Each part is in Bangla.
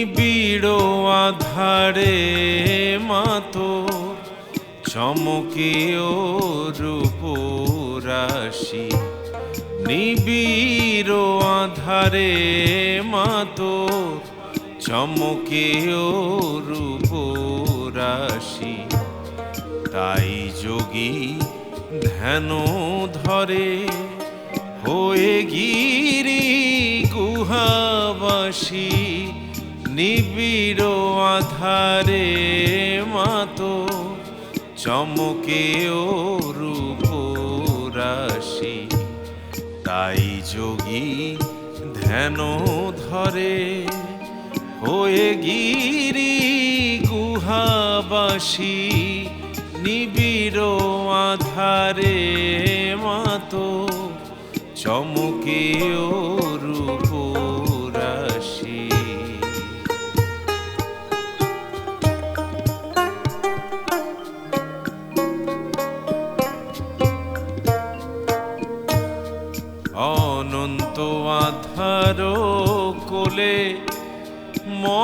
নিবিড় আধারে মাতো চমকে ও রূপরাশি। নিবিড় আধারে মাতো চমকে ও রূপরাশি। তাই যোগী ধ্যান ধরে, হয়ে গিরি গুহাবাসী। নিবিড় আধারে মাতো চমকে ও রূপরাশি তাই যোগী ধ্যান ধরে, হয়ে গিরি গুহাবাসী, নিবিড় আধারে মাতো চমকে ও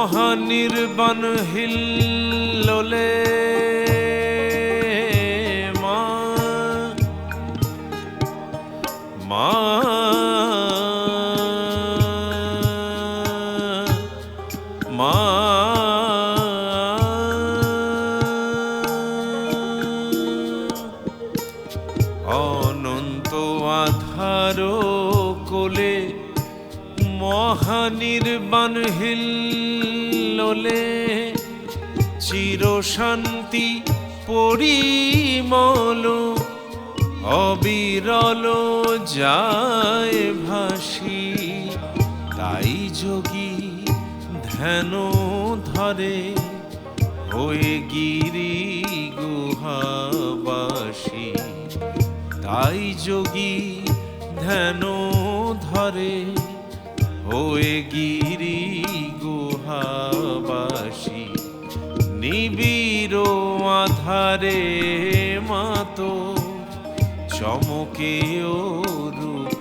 মহানির্বাণ হিল্লোলে মা মা অবিরল যায় ভাসি, তাই যোগী ধ্যান ধরে হয়ে গিরি গুহাবাসী। তাই যোগী ধ্যান ধরে হয়ে গিরি গুহাবাসী। নিবিড় আধারে মাতো চমকে রূপরাশি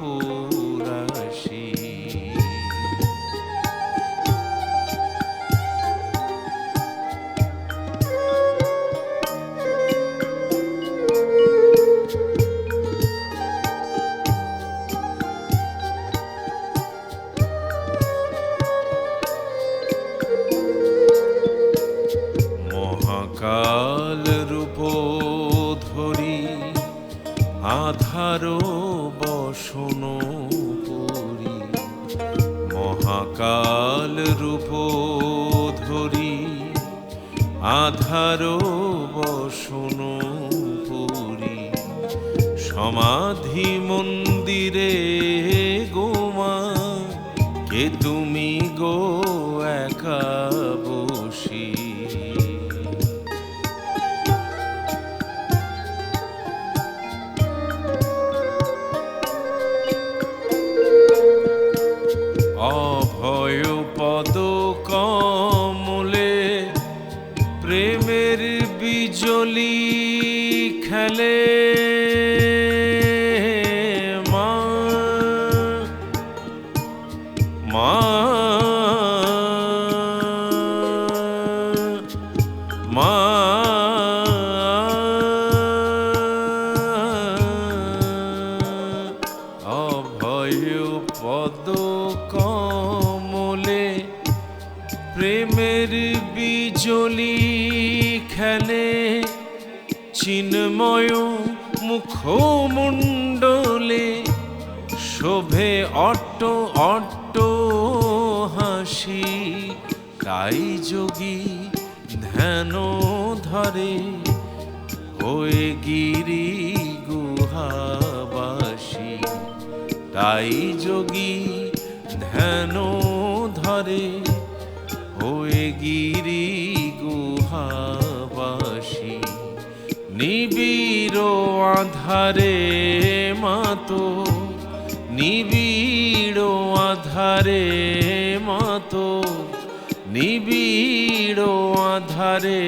আধার বসন করি মহাকাল রূপ ধরি। আধার বসন করি সমাধি মন্দিরে গোমা কে তুমি গো চিন্ময় মুখমণ্ডলে শোভে অট্ট অট্ট হাসি। তাই যোগী ধ্যান ধরে হয়ে গিরি গুহাবাসী। তাই যোগী ধ্যান ধরে হয়ে গিরি নিবিড় আধারে মাতো নিবিড় আধারে মাতো নিবিড় আধারে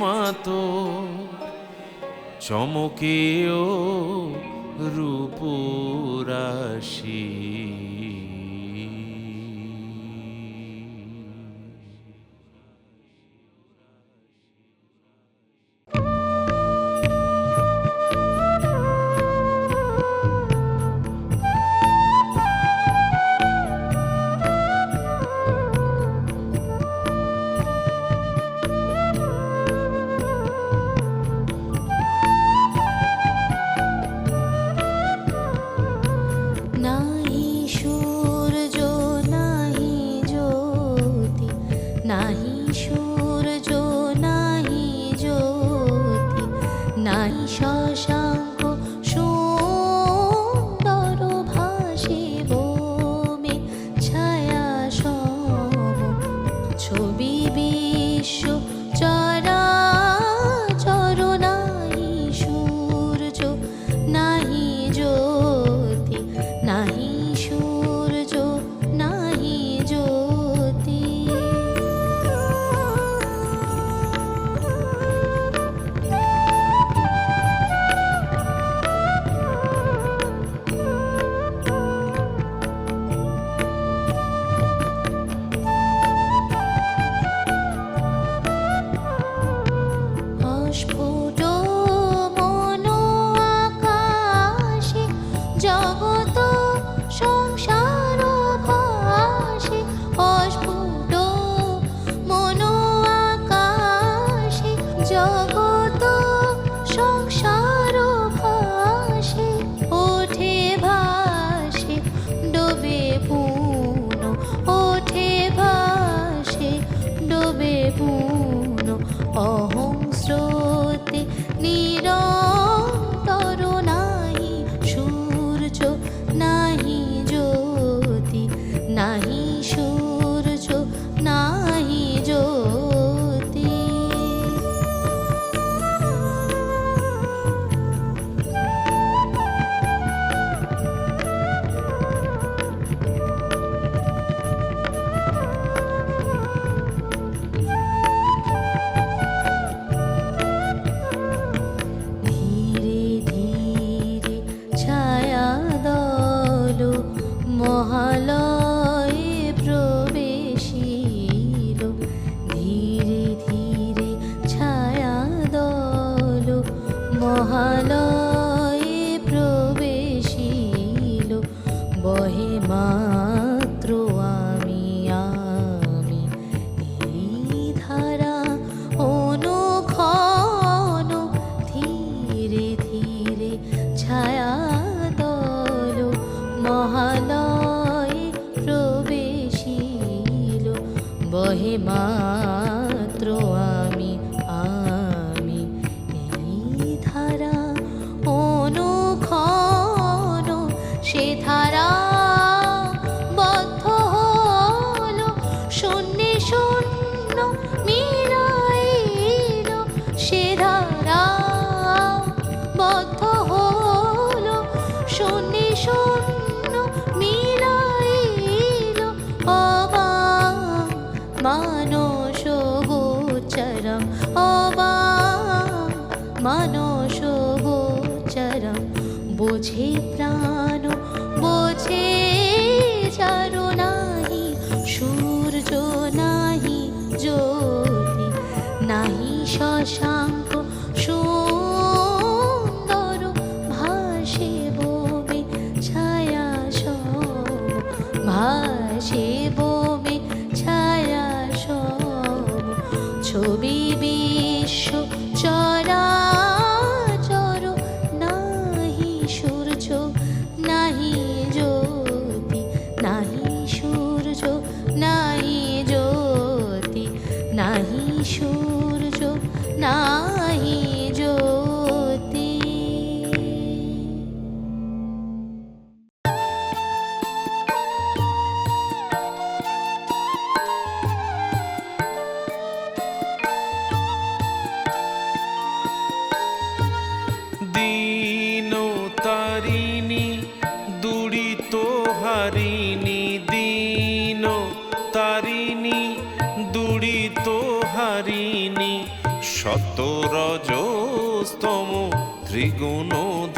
মাতো। চমকেও রূপরাশি 着 ডোবে সূর্য নাই জ্যোতি নাহি সূর্য নাহি দীন তারিণী, দুরিত হারিণী শতরজস্তম ত্রিগুণ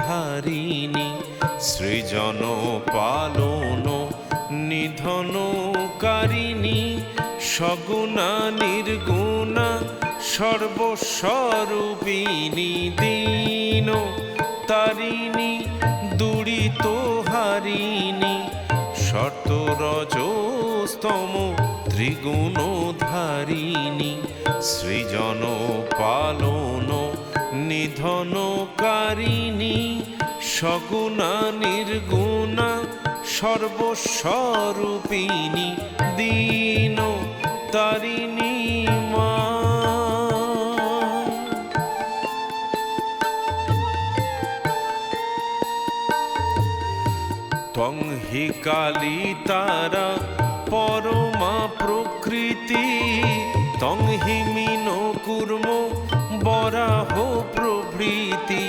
ধারিণী সৃজন পালন নিধন কারিণী, সগুণা নির্গুণা সর্বস্বরূপিণী, দীন তারিণী, দুরিত হারিণী শতরজস্তম ত্রিগুণ ধারিণী সৃজন পালন নিধন কারিণী সগুণা নির্গুণা সর্বস্বরূপিণী দীন তারিণী মা হি কালী তারা, পরমা প্রকৃতি তং হি মিন কুর্ম, বরাহ প্রভৃতি।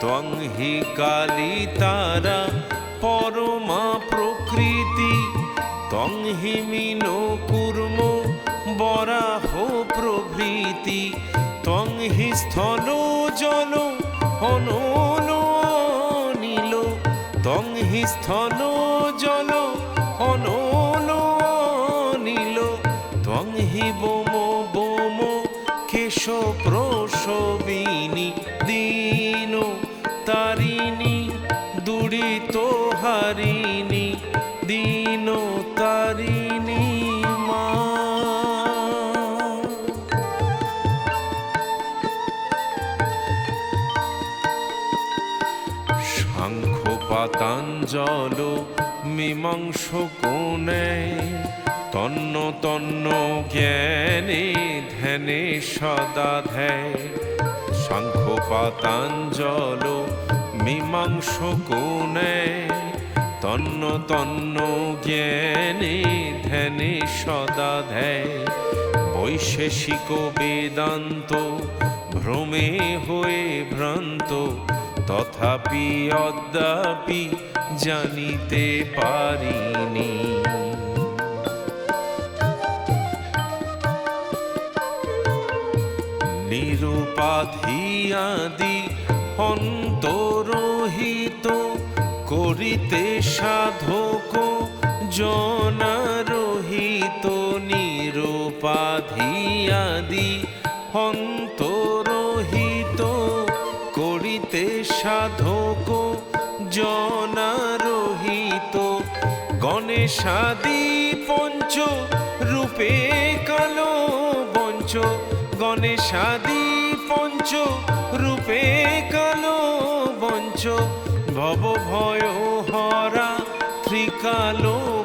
তং হি কালী তারা, পরমা প্রকৃতি তং হি মিন কুর্ম, বরাহ প্রভৃতি। তং হি স্থল জল অনু অনল নীল ত্বং হি বোম বোম কেশ প্রসবিনী দীন তারিণী দুরিত হারিণী দীন। পাতাঞ্জল মীমাংস কোণে তন্ন তন্ন জ্ঞানে ধ্যানে সদা ধ্যায় সাংখ্য পাতাঞ্জল মীমাংস কোণে তন্ন তন্ন জ্ঞানে ধ্যানে সদা ধ্যায় বৈশেষিক বেদান্ত ভ্রমে হয়ে ভ্রান্ত তথাপি অদ্যাপি জানিতে পারিনি। নিরুপাধিয়াদি অন্তরহিত করিতে সাধক জনারহিত নিরুপাধিয়াদি অন্তরহিত জনারহিত গণেশাদি পঞ্চ, রূপে কালো বঞ্চ। গণেশাদি পঞ্চ, রূপে কালো বঞ্চ। ভব ভয় হরা ত্রিকালো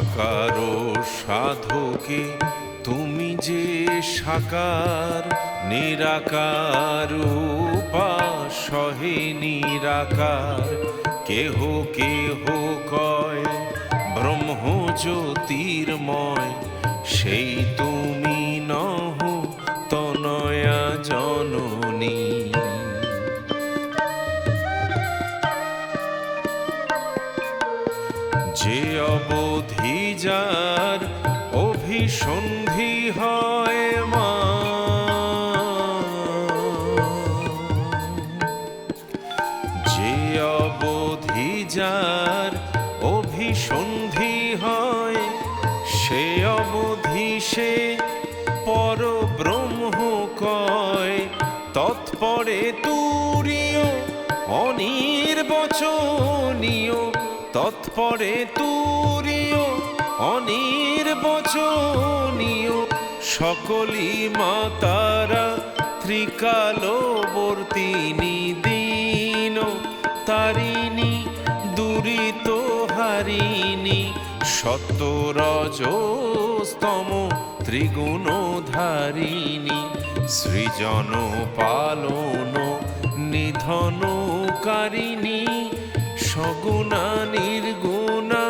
সাকার সাধকে তুমি যে সাকার, নিরাকার উপাসহে নিরাকার। কেহ কেহ কয় ব্রহ্ম জ্যোতির্ময় সেই তুমি নহ তনয়া জননী। যে অবধি যার অভিসন্ধি হয় মা। যে অবধি যার অভিসন্ধি হয়, সে অবধি সে পর ব্রহ্ম কয়। তৎপরে তুরীয় অনির্বচনীয় তৎপরে তুরীয় অনির্বচনীয়। সকলি মাতারা ত্রিকালবর্তিনী দীন, তারিণী দুরিত হারিণী, সত্যরজস্তম ত্রিগুণধারিণী। সৃজন পালন নিধনকারিণী সগুণা নির্গুণা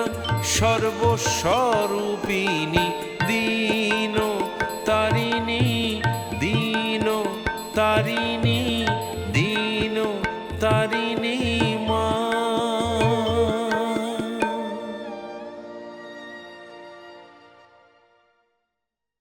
সর্বস্বরূপিণী দীন